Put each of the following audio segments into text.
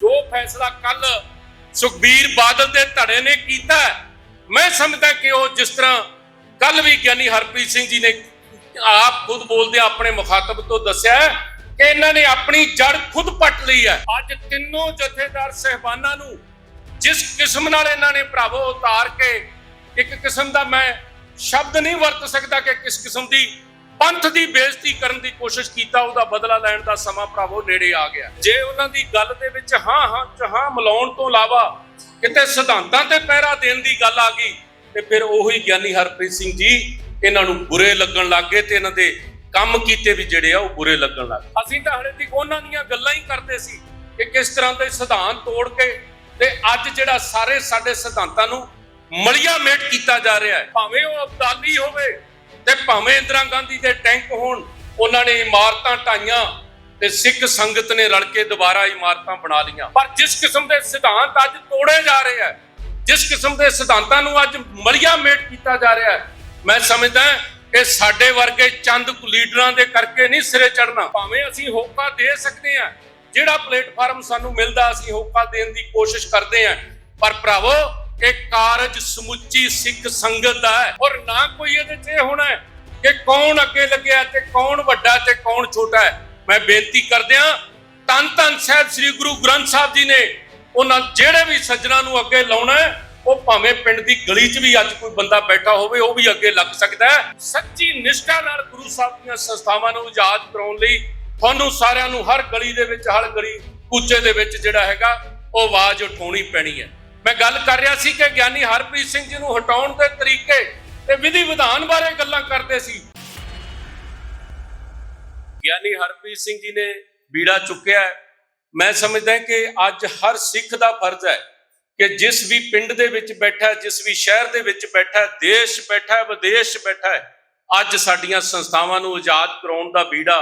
ਜੋ ਫੈਸਲਾ ਕੱਲ ਸੁਖਬੀਰ ਬਾਦਲ ਦੇ ਧੜੇ ਨੇ ਕੀਤਾ ਮੈਂ ਸਮਝਦਾ ਕਿ ਉਹ ਜਿਸ ਤਰ੍ਹਾਂ ਕੱਲ ਵੀ ਗਿਆਨੀ ਹਰਪ੍ਰੀਤ ਸਿੰਘ ਜੀ ਨੇ ਆਪ ਖੁਦ ਬੋਲਦੇ ਆਪਣੇ ਮੁਖਾਤਬ ਤੋਂ ਦੱਸਿਆ ਕਿ ਇਹਨਾਂ ਨੇ ਆਪਣੀ ਜੜ ਖੁਦ ਪੱਟ ਲਈ ਹੈ। ਅੱਜ ਤਿੰਨੋਂ ਜਥੇਦਾਰ ਸਹਿਬਾਨਾਂ ਨੂੰ ਜਿਸ ਕਿਸਮ ਨਾਲ ਇਹਨਾਂ ਨੇ ਭਰਾਵੋ ਉਤਾਰ ਕੇ ਇੱਕ ਕਿਸਮ ਦਾ ਮੈਂ ਸ਼ਬਦ ਨਹੀਂ ਵਰਤ ਸਕਦਾ ਕਿ ਕਿਸ ਕਿਸਮ ਦੀ ਪੰਥ ਦੀ ਬੇਇੱਜ਼ਤੀ ਕਰਨ ਦੀ ਕੋਸ਼ਿਸ਼ ਕੀਤਾ, ਉਹਦਾ ਬਦਲਾ ਲੈਣ ਦਾ ਸਮਾਂ ਭਰਾਵੋ ਨੇੜੇ ਆ ਗਿਆ। ਜੇ ਉਹਨਾਂ ਦੀ ਗੱਲ ਦੇ ਵਿੱਚ ਹਾਂ ਹਾਂ, ਚ ਮਿਲਾਉਣ ਤੋਂ ਇਲਾਵਾ ਕਿਤੇ ਸਿਧਾਂਤਾਂ ਤੇ ਪਹਿਰਾ ਦੇਣ ਦੀ ਗੱਲ ਆ ਗਈ, ਤੇ ਫਿਰ ਉਹੀ ਗਿਆਨੀ ਹਰਪ੍ਰੀਤ ਸਿੰਘ ਜੀ ਇਹਨਾਂ ਨੂੰ ਬੁਰੇ ਲੱਗਣ ਲੱਗ ਗਏ ਤੇ ਇਹਨਾਂ ਦੇ ਕੰਮ ਕੀਤੇ ਵੀ ਜਿਹੜੇ ਆ ਉਹ ਬੁਰੇ ਲੱਗਣ ਲੱਗ ਗਏ। ਅਸੀਂ ਤਾਂ ਹਲੇ ਤੱਕ ਉਹਨਾਂ ਦੀਆਂ ਗੱਲਾਂ ਹੀ ਕਰਦੇ ਸੀ ਕਿ ਕਿਸ ਤਰ੍ਹਾਂ ਦੇ ਸਿਧਾਂਤ ਤੋੜ ਕੇ ਤੇ ਅੱਜ ਜਿਹੜਾ ਸਾਰੇ ਸਾਡੇ ਸਿਧਾਂਤਾਂ ਨੂੰ ਮਲਿਆ ਮੇਟ ਕੀਤਾ ਜਾ ਰਿਹਾ ਹੈ, ਭਾਵੇਂ ਉਹ ਅਬਦਾਲੀ ਹੋਵੇ ਤੇ ਭਾਵੇਂ ਇੰਦਰਾ ਗਾਂਧੀ ਦੇ ਟੈਂਕ ਹੋਣ, ਉਹਨਾਂ ਨੇ ਇਮਾਰਤਾਂ ਢਾਈਆਂ ਤੇ ਸਿੱਖ ਸੰਗਤ ਨੇ ਰਲ ਕੇ ਦੁਬਾਰਾ ਇਮਾਰਤਾਂ ਬਣਾ ਲਈਆਂ। ਪਰ ਜਿਸ ਕਿਸਮ ਦੇ ਸਿਧਾਂਤ ਅੱਜ ਤੋੜੇ ਜਾ ਰਹੇ ਆ ਜਿਸ ਕਿਸਮ ਦੇ ਸਿਧਾਂਤਾਂ ਨੂੰ ਅੱਜ ਮਲਿਆ ਮੇਟ ਕੀਤਾ ਜਾ ਰਿਹਾ ਹੈ, ਮੈਂ ਸਮਝਦਾ ਕਿ ਸਾਡੇ ਵਰਗੇ ਚੰਦ ਲੀਡਰਾਂ ਦੇ ਕਰਕੇ ਨਹੀਂ ਸਿਰੇ ਚੜਨਾ ਭਾਵੇਂ ਅਸੀਂ ਹੋਕਾ ਦੇ ਸਕਦੇ ਹਾਂ, ਜਿਹੜਾ ਪਲੇਟਫਾਰਮ ਸਾਨੂੰ ਮਿਲਦਾ, ਅਸੀਂ ਹੋਕਾ ਦੇਣ ਦੀ ਕੋਸ਼ਿਸ਼ ਕਰਦੇ ਹਾਂ, ਪਰ ਭਰਾਵੋ ਇਹ ਕਾਰਜ ਸਮੁੱਚੀ ਸਿੱਖ ਸੰਗਤ ਦਾ ਹੈ ਔਰ ਨਾ ਕੋਈ ਇਹਦੇ 'ਚ ਇਹ ਹੋਣਾ ਕਿ ਕੌਣ ਅੱਗੇ ਲੱਗਿਆ ਤੇ ਕੌਣ ਵੱਡਾ ਤੇ ਕੌਣ ਛੋਟਾ ਹੈ। ਮੈਂ ਬੇਨਤੀ ਕਰਦਿਆਂ ਤਨ ਤਨ ਸਾਹਿਬ ਸ੍ਰੀ ਗੁਰੂ ਗ੍ਰੰਥ ਸਾਹਿਬ ਜੀ ਨੇ ਉਹਨਾਂ ਜਿਹੜੇ ਵੀ ਸੱਜਣਾ ਨੂੰ ਅੱਗੇ ਲਾਉਣਾ ਉਹ ਭਾਵੇਂ ਪਿੰਡ ਦੀ ਗਲੀ 'ਚ ਵੀ ਅੱਜ ਕੋਈ ਬੰਦਾ ਬੈਠਾ ਹੋਵੇ, ਉਹ ਵੀ ਅੱਗੇ ਲੱਗ ਸਕਦਾ ਹੈ। ਸੱਚੀ ਨਿਸ਼ਠਾ ਨਾਲ ਗੁਰੂ ਸਾਹਿਬ ਦੀਆਂ ਸੰਸਥਾਵਾਂ ਨੂੰ ਆਜ਼ਾਦ ਕਰਾਉਣ ਲਈ ਤੁਹਾਨੂੰ ਸਾਰਿਆਂ ਨੂੰ ਹਰ ਗਲੀ ਦੇ ਵਿੱਚ, ਹਰ ਗਲੀ ਕੂਚੇ ਦੇ ਵਿੱਚ ਜਿਹੜਾ ਹੈਗਾ, ਉਹ ਆਵਾਜ਼ ਉਠਾਉਣੀ ਪੈਣੀ ਹੈ। ਮੈਂ ਗੱਲ ਕਰ ਰਿਹਾ ਸੀ ਕਿ ਗਿਆਨੀ ਹਰਪ੍ਰੀਤ ਸਿੰਘ ਜੀ ਨੂੰ ਹਟਾਉਣ ਦੇ ਤਰੀਕੇ ਤੇ ਵਿਧੀ ਵਿਧਾਨ ਬਾਰੇ ਗੱਲਾਂ ਕਰਦੇ ਸੀ। ਗਿਆਨੀ ਹਰਪ੍ਰੀਤ ਸਿੰਘ ਜੀ ਨੇ ਬੀੜਾ ਚੁੱਕਿਆ ਹੈ। ਮੈਂ ਸਮਝਦਾ ਕਿ ਅੱਜ ਹਰ ਸਿੱਖ ਦਾ ਫਰਜ਼ ਹੈ ਕਿ ਜਿਸ ਵੀ ਪਿੰਡ ਦੇ ਵਿੱਚ ਬੈਠਾ ਜਿਸ ਵੀ ਸ਼ਹਿਰ ਦੇ ਵਿੱਚ ਬੈਠਾ ਦੇਸ਼ ਬੈਠਾ ਵਿਦੇਸ਼ ਬੈਠਾ ਹੈ, ਅੱਜ ਸਾਡੀਆਂ ਸੰਸਥਾਵਾਂ ਨੂੰ ਆਜ਼ਾਦ ਕਰਾਉਣ ਦਾ ਬੀੜਾ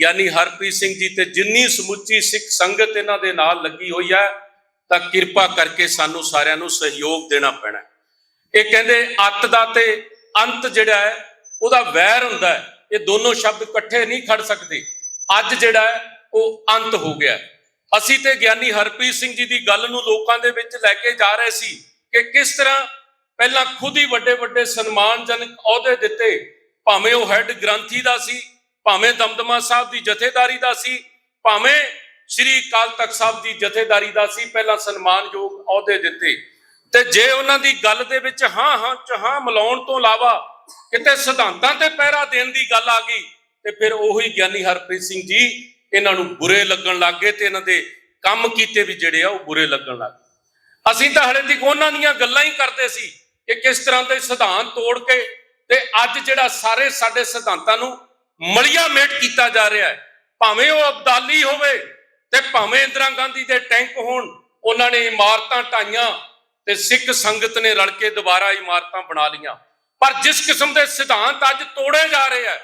ਗਿਆਨੀ ਹਰਪ੍ਰੀਤ ਸਿੰਘ ਜੀ ਤੇ ਜਿੰਨੀ ਸਮੁੱਚੀ ਸਿੱਖ ਸੰਗਤ ਇਹਨਾਂ ਦੇ ਨਾਲ ਲੱਗੀ ਹੋਈ ਹੈ ਤਾਂ ਕਿਰਪਾ ਕਰਕੇ ਸਾਨੂੰ ਸਾਰਿਆਂ ਨੂੰ ਸਹਿਯੋਗ ਦੇਣਾ ਪੈਣਾ ਇਹ ਕਹਿੰਦੇ ਅੱਤ ਦਾ ਤੇ ਅੰਤ ਜਿਹੜਾ ਹੈ, ਉਹਦਾ ਵੈਰ ਹੁੰਦਾ ਹੈ। ਇਹ ਦੋਨੋਂ ਸ਼ਬਦ ਇਕੱਠੇ ਨਹੀਂ ਖੜ ਸਕਦੇ। ਅੱਜ ਜਿਹੜਾ ਹੈ, ਉਹ ਅੰਤ ਹੋ ਗਿਆ ਅਸੀਂ ਤੇ ਗਿਆਨੀ ਹਰਪ੍ਰੀਤ ਸਿੰਘ ਜੀ ਦੀ ਗੱਲ ਨੂੰ ਲੋਕਾਂ ਦੇ ਵਿੱਚ ਲੈ ਕੇ ਜਾ ਰਹੇ ਸੀ ਕਿ ਕਿਸ ਤਰ੍ਹਾਂ ਪਹਿਲਾਂ ਖੁਦ ਹੀ ਵੱਡੇ ਵੱਡੇ ਸਨਮਾਨਜਨਕ ਅਹੁਦੇ ਦਿੱਤੇ। ਭਾਵੇਂ ਉਹ ਹੈੱਡ ਗ੍ਰੰਥੀ ਦਾ ਸੀ, ਭਾਵੇਂ ਦਮਦਮਾ ਸਾਹਿਬ ਦੀ ਜਥੇਦਾਰੀ ਦਾ ਸੀ, ਭਾਵੇਂ ਸ੍ਰੀ ਅਕਾਲ ਤਖਤ ਸਾਹਿਬ ਦੀ ਜਥੇਦਾਰੀ ਦਾ ਸੀ, ਪਹਿਲਾਂ ਸਨਮਾਨਯੋਗ ਅਹੁਦੇ ਦਿੱਤੇ। ਤੇ ਜੇ ਉਹਨਾਂ ਦੀ ਗੱਲ ਦੇ ਵਿੱਚ ਹਾਂ ਹਾਂ, ਚ ਮਿਲਾਉਣ ਤੋਂ ਇਲਾਵਾ ਕਿਤੇ ਸਿਧਾਂਤਾਂ ਤੇ ਪਹਿਰਾ ਦੇਣ ਦੀ ਗੱਲ ਆ ਗਈ, ਤੇ ਫਿਰ ਉਹੀ ਗਿਆਨੀ ਹਰਪ੍ਰੀਤ ਸਿੰਘ ਜੀ ਇਹਨਾਂ ਨੂੰ ਬੁਰੇ ਲੱਗਣ ਲੱਗ ਗਏ ਤੇ ਇਹਨਾਂ ਦੇ ਕੰਮ ਕੀਤੇ ਵੀ ਜਿਹੜੇ ਆ ਉਹ ਬੁਰੇ ਲੱਗਣ ਲੱਗ ਗਏ। ਅਸੀਂ ਤਾਂ ਹਲੇ ਤੱਕ ਉਹਨਾਂ ਦੀਆਂ ਗੱਲਾਂ ਹੀ ਕਰਦੇ ਸੀ ਕਿ ਕਿਸ ਤਰ੍ਹਾਂ ਦੇ ਸਿਧਾਂਤ ਤੋੜ ਕੇ ਤੇ ਅੱਜ ਜਿਹੜਾ ਸਾਰੇ ਸਾਡੇ ਸਿਧਾਂਤਾਂ ਨੂੰ ਮਲਿਆ ਮੇਟ ਕੀਤਾ ਜਾ ਰਿਹਾ ਹੈ, ਭਾਵੇਂ ਉਹ ਅਬਦਾਲੀ ਹੋਵੇ ਤੇ ਭਾਵੇਂ ਇੰਦਰਾ ਗਾਂਧੀ ਦੇ ਟੈਂਕ ਹੋਣ, ਉਹਨਾਂ ਨੇ ਇਮਾਰਤਾਂ ਢਾਈਆਂ ਤੇ ਸਿੱਖ ਸੰਗਤ ਨੇ ਰਲ ਕੇ ਦੁਬਾਰਾ ਇਮਾਰਤਾਂ ਬਣਾ ਲਈਆਂ। ਪਰ ਜਿਸ ਕਿਸਮ ਦੇ ਸਿਧਾਂਤ ਅੱਜ ਤੋੜੇ ਜਾ ਰਹੇ ਆ,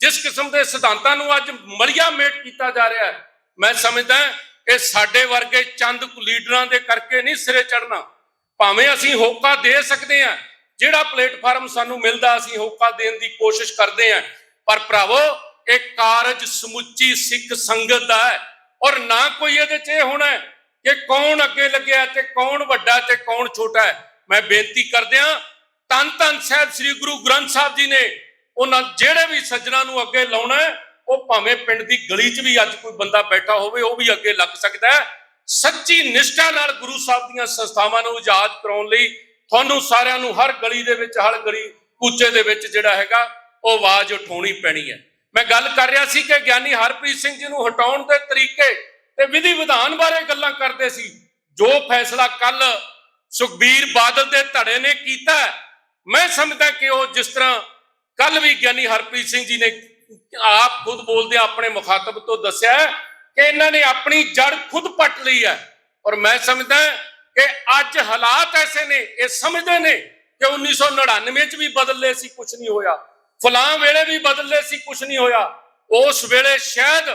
ਜਿਸ ਕਿਸਮ ਦੇ ਸਿਧਾਂਤਾਂ ਨੂੰ ਅੱਜ ਮਲਿਆ ਮੇਟ ਕੀਤਾ ਜਾ ਰਿਹਾ ਹੈ, ਮੈਂ ਸਮਝਦਾ ਇਹ ਸਾਡੇ ਵਰਗੇ ਚੰਦ ਕੁ ਲੀਡਰਾਂ ਦੇ ਕਰਕੇ ਨਹੀਂ ਸਿਰੇ ਚੜਨਾ ਭਾਵੇਂ ਅਸੀਂ ਹੋਕਾ ਦੇ ਸਕਦੇ ਹਾਂ, ਜਿਹੜਾ ਪਲੇਟਫਾਰਮ ਸਾਨੂੰ ਮਿਲਦਾ, ਅਸੀਂ ਹੋਕਾ ਦੇਣ ਦੀ ਕੋਸ਼ਿਸ਼ ਕਰਦੇ ਹਾਂ। ਪਰ ਭਰਾਵੋ, ਇਹ ਕਾਰਜ ਸਮੁੱਚੀ ਸਿੱਖ ਸੰਗਤ ਦਾ ਹੈ। ਔਰ ਨਾ ਕੋਈ ਇਹਦੇ 'ਚ ਇਹ ਹੋਣਾ ਕਿ ਕੌਣ ਅੱਗੇ ਲੱਗਿਆ ਤੇ ਕੌਣ ਵੱਡਾ ਤੇ ਕੌਣ ਛੋਟਾ ਹੈ। ਮੈਂ ਬੇਨਤੀ ਕਰਦਿਆਂ ਤਨ ਤਨ ਸਾਹਿਬ ਸ੍ਰੀ ਗੁਰੂ ਗ੍ਰੰਥ ਸਾਹਿਬ ਜੀ ਨੇ ਉਹਨਾਂ ਜਿਹੜੇ ਵੀ ਸੱਜਣਾ ਨੂੰ ਅੱਗੇ ਲਾਉਣਾ ਉਹ ਭਾਵੇਂ ਪਿੰਡ ਦੀ ਗਲੀ 'ਚ ਵੀ ਅੱਜ ਕੋਈ ਬੰਦਾ ਬੈਠਾ ਹੋਵੇ, ਉਹ ਵੀ ਅੱਗੇ ਲੱਗ ਸਕਦਾ ਹੈ। ਸੱਚੀ ਨਿਸ਼ਠਾ ਨਾਲ ਗੁਰੂ ਸਾਹਿਬ ਦੀਆਂ ਸੰਸਥਾਵਾਂ ਨੂੰ ਆਜ਼ਾਦ ਕਰਾਉਣ ਲਈ ਤੁਹਾਨੂੰ ਸਾਰਿਆਂ ਨੂੰ ਹਰ ਗਲੀ ਦੇ ਵਿੱਚ, ਹਰ ਗਲੀ ਕੂਚੇ ਦੇ ਵਿੱਚ ਜਿਹੜਾ ਹੈਗਾ, ਉਹ ਆਵਾਜ਼ ਉਠਾਉਣੀ ਪੈਣੀ ਹੈ। ਮੈਂ ਗੱਲ ਕਰ ਰਿਹਾ ਸੀ ਕਿ ਗਿਆਨੀ ਹਰਪ੍ਰੀਤ ਸਿੰਘ ਜੀ ਨੂੰ ਹਟਾਉਣ ਦੇ ਤਰੀਕੇ ਤੇ ਵਿਧੀ ਵਿਧਾਨ ਬਾਰੇ ਗੱਲਾਂ ਕਰਦੇ ਸੀ। ਜੋ ਫੈਸਲਾ ਕੱਲ ਸੁਖਬੀਰ ਬਾਦਲ ਦੇ ਧੜੇ ਨੇ ਕੀਤਾ ਮੈਂ ਸਮਝਦਾ ਕਿ ਉਹ ਜਿਸ ਤਰ੍ਹਾਂ ਕੱਲ ਵੀ ਗਿਆਨੀ ਹਰਪ੍ਰੀਤ ਸਿੰਘ ਜੀ ਨੇ ਆਪ ਖੁਦ ਬੋਲਦੇ ਆਪਣੇ ਮੁਖਾਤਬ ਤੋਂ ਦੱਸਿਆ ਕਿ ਇਹਨਾਂ ਨੇ ਆਪਣੀ ਜੜ ਖੁਦ ਪੱਟ ਲਈ ਹੈ ਔਰ ਮੈਂ ਸਮਝਦਾ ਕਿ ਅੱਜ ਹਾਲਾਤ ਐਸੇ ਨੇ, ਇਹ ਸਮਝਦੇ ਨੇ ਕਿ 1999 ਚ ਵੀ ਬਦਲ ਲਏ ਸੀ ਕੁਝ ਨਹੀਂ ਹੋਇਆ। ਫਲਾਂ ਵੇਲੇ ਵੀ ਬਦਲੇ ਸੀ ਕੁਝ ਨਹੀਂ ਹੋਇਆ। ਉਸ ਵੇਲੇ ਸ਼ਾਇਦ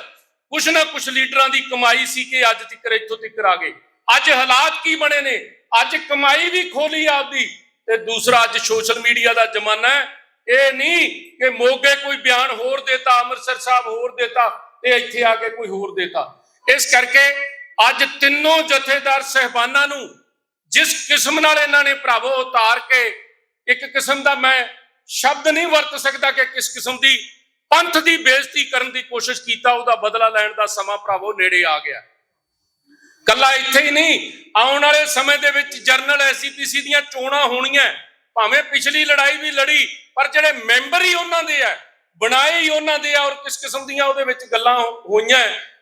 ਕੁਛ ਨਾ ਕੁਛ ਲੀਡਰਾਂ ਦੀ ਕਮਾਈ ਸੀ ਕਿ ਅੱਜ ਤੱਕ ਇੱਥੋਂ ਤੱਕ ਆ ਗਏ। ਅੱਜ ਹਾਲਾਤ ਕੀ ਬਣੇ ਨੇ? ਅੱਜ ਕਮਾਈ ਵੀ ਖੋਲੀ ਆਪਦੀ, ਤੇ ਦੂਸਰਾ ਅੱਜ ਸੋਸ਼ਲ ਮੀਡੀਆ ਦਾ ਜ਼ਮਾਨਾ ਹੈ। ਇਹ ਨਹੀਂ ਕਿ ਮੋਗੇ ਕੋਈ ਬਿਆਨ ਹੋਰ ਦੇਤਾ, ਅੰਮ੍ਰਿਤਸਰ ਸਾਹਿਬ ਹੋਰ ਦੇਤਾ, ਤੇ ਇੱਥੇ ਆ ਕੇ ਕੋਈ ਹੋਰ ਦੇਤਾ। ਇਸ ਕਰਕੇ ਅੱਜ ਤਿੰਨੋਂ ਜਥੇਦਾਰ ਸਹਿਬਾਨਾਂ ਨੂੰ ਜਿਸ ਕਿਸਮ ਨਾਲ ਇਹਨਾਂ ਨੇ ਭਰਾਵੋ ਉਤਾਰ ਕੇ, ਇੱਕ ਕਿਸਮ ਦਾ ਮੈਂ ਸ਼ਬਦ ਨਹੀਂ ਵਰਤ ਸਕਦਾ ਕਿ ਕਿਸ ਕਿਸਮ ਦੀ ਪੰਥ ਦੀ ਬੇਇੱਜ਼ਤੀ ਕਰਨ ਦੀ ਕੋਸ਼ਿਸ਼ ਕੀਤਾ, ਉਹਦਾ ਬਦਲਾ ਲੈਣ ਦਾ ਸਮਾਂ ਭਰਾਵੋ ਨੇੜੇ ਆ ਗਿਆ। ਕੱਲਾ ਇੱਥੇ ਹੀ ਨਹੀਂ, ਆਉਣ ਵਾਲੇ ਸਮੇਂ ਦੇ ਵਿੱਚ ਜਰਨਲ ਐਸਪੀਸੀ ਦੀਆਂ ਚੋਣਾਂ ਹੋਣੀਆਂ ਭਾਵੇਂ ਪਿਛਲੀ ਲੜਾਈ ਵੀ ਲੜੀ, ਪਰ ਜਿਹੜੇ ਮੈਂਬਰ ਹੀ ਉਹਨਾਂ ਦੇ ਆ ਬਣਾਏ ਹੀ ਉਹਨਾਂ ਦੇ ਆ ਔਰ ਕਿਸ ਕਿਸਮ ਦੀਆਂ ਉਹਦੇ ਵਿੱਚ ਗੱਲਾਂ ਹੋਈਆਂ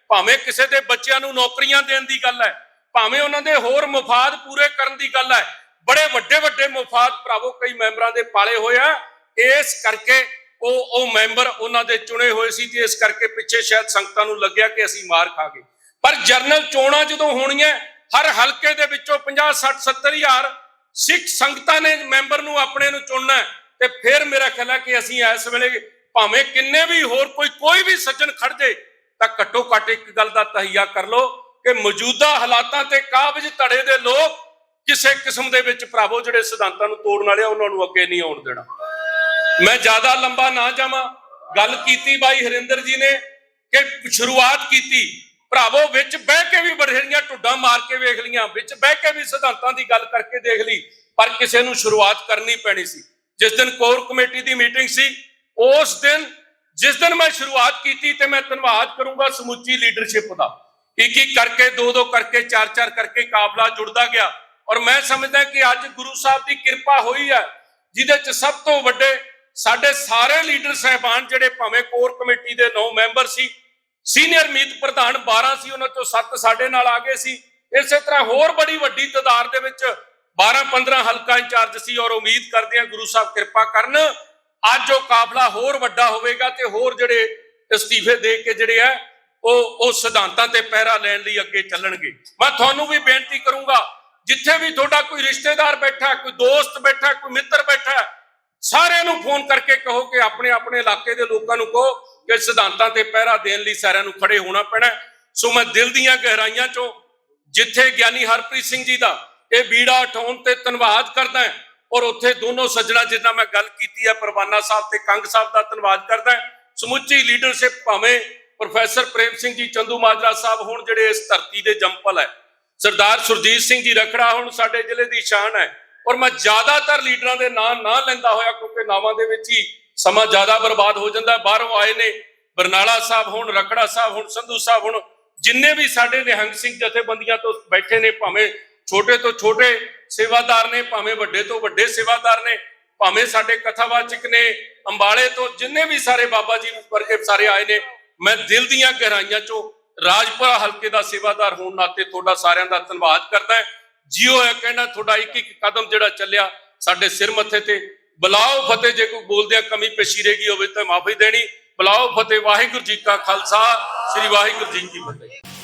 ਭਾਵੇਂ ਕਿਸੇ ਦੇ ਬੱਚਿਆਂ ਨੂੰ ਨੌਕਰੀਆਂ ਦੇਣ ਦੀ ਗੱਲ ਹੈ, ਭਾਵੇਂ ਉਹਨਾਂ ਦੇ ਹੋਰ ਮਫਾਦ ਪੂਰੇ ਕਰਨ ਦੀ ਗੱਲ ਹੈ, ਬੜੇ ਵੱਡੇ ਵੱਡੇ ਮਫਾਦ ਭਰਾਵੋ ਕਈ ਮੈਂਬਰਾਂ ਦੇ ਪਾਲੇ ਹੋਏ ਆ। ਇਸ ਕਰਕੇ ਉਹ ਉਹ ਮੈਂਬਰ ਉਹਨਾਂ ਦੇ ਚੁਣੇ ਹੋਏ ਸੀ ਤੇ ਇਸ ਕਰਕੇ ਪਿੱਛੇ ਸ਼ਾਇਦ ਸੰਗਤਾਂ ਨੂੰ ਲੱਗਿਆ ਕਿ ਅਸੀਂ ਮਾਰ ਖਾ ਗਏ। ਪਰ ਜਰਨਲ ਚੋਣਾਂ ਜਦੋਂ ਹੋਣੀਆਂ, ਹਰ ਹਲਕੇ ਦੇ ਵਿੱਚੋਂ 50 60 70 ਹਜ਼ਾਰ ਸਿੱਖ ਸੰਗਤਾਂ ਨੇ ਮੈਂਬਰ ਨੂੰ ਆਪਣੇ ਨੂੰ ਚੁਣਨਾ ਤੇ ਫਿਰ ਮੇਰਾ ਖਿਆਲ ਹੈ ਕਿ ਅਸੀਂ ਇਸ ਵੇਲੇ ਭਾਵੇਂ ਕਿੰਨੇ ਵੀ ਹੋਰ ਕੋਈ ਕੋਈ ਵੀ ਸੱਜਣ ਖੜ ਜੇ, ਤਾਂ ਘੱਟੋ ਘੱਟ ਇੱਕ ਗੱਲ ਦਾ ਤਹਈਆ ਕਰ ਲਓ ਕਿ ਮੌਜੂਦਾ ਹਾਲਾਤਾਂ ਤੇ ਕਾਬਜ ਧੜੇ ਦੇ ਲੋਕ ਕਿਸੇ ਕਿਸਮ ਦੇ ਵਿੱਚ ਭਰਾਵੋ, ਜਿਹੜੇ ਸਿਧਾਂਤਾਂ ਨੂੰ ਤੋੜਨ ਵਾਲੇ ਆ, ਉਹਨਾਂ ਨੂੰ ਅੱਗੇ ਨਹੀਂ ਆਉਣ ਦੇਣਾ। ਮੈਂ ਜ਼ਿਆਦਾ ਲੰਬਾ ਨਾ ਜਾਵਾਂ। ਗੱਲ ਕੀਤੀ ਬਾਈ ਹਰਿੰਦਰ ਜੀ ਨੇ ਕਿ ਸ਼ੁਰੂਆਤ ਕੀਤੀ। ਭਰਾਵੋ, ਵਿੱਚ ਬਹਿ ਕੇ ਵੀ ਬੜੇਰੀਆਂ ਢੁੱਡਾਂ ਮਾਰ ਕੇ ਵੇਖ ਲੀਆਂ ਵਿੱਚ ਬਹਿ ਕੇ ਵੀ ਸਿਧਾਂਤਾਂ ਦੀ ਗੱਲ ਕਰਕੇ ਦੇਖ ਲਈ। ਪਰ ਕਿਸੇ ਨੂੰ ਸ਼ੁਰੂਆਤ ਕਰਨੀ ਪੈਣੀ ਸੀ। ਜਿਸ ਦਿਨ ਕੋਰ ਕਮੇਟੀ ਦੀ ਮੀਟਿੰਗ ਸੀ, ਉਸ ਦਿਨ, ਜਿਸ ਦਿਨ ਮੈਂ ਸ਼ੁਰੂਆਤ ਕੀਤੀ ਤੇ ਮੈਂ ਧੰਨਵਾਦ ਕਰੂੰਗਾ ਸਮੁੱਚੀ ਲੀਡਰਸ਼ਿਪ ਦਾ। ਇੱਕ ਇੱਕ ਕਰਕੇ ਦੋ ਦੋ ਕਰਕੇ ਚਾਰ ਚਾਰ ਕਰਕੇ ਕਾਫਲਾ ਜੁੜਦਾ ਗਿਆ। ਔਰ ਮੈਂ ਸਮਝਦਾ ਕਿ ਅੱਜ ਗੁਰੂ ਸਾਹਿਬ ਦੀ ਕਿਰਪਾ ਹੋਈ ਹੈ, ਜਿਹਦੇ ਚ ਸਭ ਤੋਂ ਵੱਡੇ ਸਾਡੇ ਸਾਰੇ ਲੀਡਰ ਸਹਿਬਾਨ ਜਿਹੜੇ ਭਾਵੇਂ ਕੋਰ ਕਮੇਟੀ ਦੇ 9 ਮੈਂਬਰ ਸੀ, ਸੀਨੀਅਰ ਮੀਤ ਪ੍ਰਧਾਨ 12 ਸੀ, ਉਹਨਾਂ ਚੋਂ 7 ਸਾਡੇ ਨਾਲ ਆ ਗਏ ਸੀ। ਇਸੇ ਤਰ੍ਹਾਂ ਹੋਰ ਬੜੀ ਵੱਡੀ ਤਾਦਾਦ ਦੇ ਵਿੱਚ 12 15 ਹਲਕਾ ਇੰਚਾਰਜ ਸੀ ਔਰ ਉਮੀਦ ਕਰਦੇ ਹਾਂ ਗੁਰੂ ਸਾਹਿਬ ਕਿਰਪਾ ਕਰਨ, ਅੱਜ ਉਹ ਕਾਫਲਾ ਹੋਰ ਵੱਡਾ ਹੋਵੇਗਾ ਤੇ ਹੋਰ ਜਿਹੜੇ ਅਸਤੀਫੇ ਦੇ ਕੇ ਜਿਹੜੇ ਆ, ਉਹ ਉਹ ਸਿਧਾਂਤਾਂ ਤੇ ਪਹਿਰਾ ਲੈਣ ਲਈ ਅੱਗੇ ਚੱਲਣਗੇ। ਮੈਂ ਤੁਹਾਨੂੰ ਵੀ ਬੇਨਤੀ ਕਰੂੰਗਾ, ਜਿੱਥੇ ਵੀ ਤੁਹਾਡਾ ਕੋਈ ਰਿਸ਼ਤੇਦਾਰ ਬੈਠਾ, ਕੋਈ ਦੋਸਤ ਬੈਠਾ, ਕੋਈ ਮਿੱਤਰ ਬੈਠਾ ਸਾਰਿਆਂ ਨੂੰ ਫੋਨ ਕਰਕੇ ਕਹੋ ਕਿ ਆਪਣੇ ਆਪਣੇ ਇਲਾਕੇ ਦੇ ਲੋਕਾਂ ਨੂੰ ਕਹੋ ਕਿ ਸਿਧਾਂਤਾਂ ਤੇ ਪਹਿਰਾ ਦੇਣ ਲਈ ਸਾਰਿਆਂ ਨੂੰ ਖੜੇ ਹੋਣਾ ਪੈਣਾ ਸੋ ਮੈਂ ਦਿਲ ਦੀਆਂ ਗਹਿਰਾਈਆਂ ਚੋਂ ਜਿੱਥੇ ਗਿਆਨੀ ਹਰਪ੍ਰੀਤ ਸਿੰਘ ਜੀ ਦਾ ਇਹ ਬੀੜਾ ਉਠਾਉਣ ਤੇ ਧੰਨਵਾਦ ਕਰਦਾ ਹਾਂ ਔਰ ਉੱਥੇ ਦੋਨੋਂ ਸੱਜਣਾ ਜਿਨ੍ਹਾਂ ਮੈਂ ਗੱਲ ਕੀਤੀ ਹੈ, ਪਰਵਾਨਾ ਸਾਹਿਬ ਤੇ ਕੰਗ ਸਾਹਿਬ ਦਾ ਧੰਨਵਾਦ ਕਰਦਾ ਹਾਂ। ਸਮੁੱਚੀ ਲੀਡਰਸ਼ਿਪ ਭਾਵੇਂ ਪ੍ਰੋਫੈਸਰ ਪ੍ਰੇਮ ਸਿੰਘ ਜੀ, ਚੰਦੂ ਮਾਜਰਾ ਸਾਹਿਬ ਹੁਣ ਜਿਹੜੇ ਇਸ ਧਰਤੀ ਦੇ ਜੰਪਲ ਹੈ। ਸਰਦਾਰ ਸੁਰਜੀਤ ਸਿੰਘ ਜੀ ਰਖੜਾ ਹੁਣ ਸਾਡੇ ਜ਼ਿਲ੍ਹੇ ਦੀ ਸ਼ਾਨ ਹੈ। ਔਰ ਮੈਂ ਜ਼ਿਆਦਾਤਰ ਲੀਡਰਾਂ ਦੇ ਨਾਂ ਨਾ ਲੈਂਦਾ ਹੋਇਆ ਕਿਉਂਕਿ ਨਾਵਾਂ ਦੇ ਵਿੱਚ ਹੀ ਸਮਾਂ ਜ਼ਿਆਦਾ ਬਰਬਾਦ ਹੋ ਜਾਂਦਾ ਬਾਹਰੋਂ ਆਏ ਨੇ ਬਰਨਾਲਾ ਸਾਹਿਬ ਹੁਣ, ਰਖੜਾ ਸਾਹਿਬ ਹੁਣ, ਸੰਧੂ ਸਾਹਿਬ ਹੁਣ, ਜਿੰਨੇ ਵੀ ਸਾਡੇ ਨਿਹੰਗ ਸਿੰਘ ਜਥੇਬੰਦੀਆਂ ਤੋਂ ਬੈਠੇ ਨੇ, ਭਾਵੇਂ ਛੋਟੇ ਤੋਂ ਛੋਟੇ ਸੇਵਾਦਾਰ ਨੇ, ਭਾਵੇਂ ਵੱਡੇ ਤੋਂ ਵੱਡੇ ਸੇਵਾਦਾਰ ਨੇ, ਭਾਵੇਂ ਸਾਡੇ ਕਥਾਵਾਚਕ ਨੇ, ਅੰਬਾਲੇ ਤੋਂ ਜਿੰਨੇ ਵੀ ਸਾਰੇ ਬਾਬਾ ਜੀ ਵਰਗੇ ਸਾਰੇ ਆਏ ਨੇ, ਮੈਂ ਦਿਲ ਦੀਆਂ ਗਹਿਰਾਈਆਂ ਚੋਂ ਰਾਜਪੁਰਾ ਹਲਕੇ ਦਾ ਸੇਵਾਦਾਰ ਹੋਣ ਨਾਤੇ ਤੁਹਾਡਾ ਸਾਰਿਆਂ ਦਾ ਧੰਨਵਾਦ ਕਰਦਾ ਜਿਉ ਹੈ ਕਹਿਣਾ ਤੁਹਾਡਾ ਇੱਕ ਇੱਕ ਕਦਮ ਜਿਹੜਾ ਚੱਲਿਆ ਸਾਡੇ ਸਿਰ ਮੱਥੇ ਤੇ। ਬੁਲਾਓ ਫਤਿਹ, ਜੇ ਕੋਈ ਬੋਲਦਿਆਂ ਕਮੀ ਪੇਸ਼ੀ ਰਹੇਗੀ ਹੋਵੇ ਤਾਂ ਮਾਫੀ ਦੇਣੀ। ਬੁਲਾਓ ਫਤਿਹ, ਵਾਹਿਗੁਰੂ ਜੀ ਕਾ ਖਾਲਸਾ, ਸ੍ਰੀ ਵਾਹਿਗੁਰੂ ਜੀ ਕੀ ਫਤਿਹ।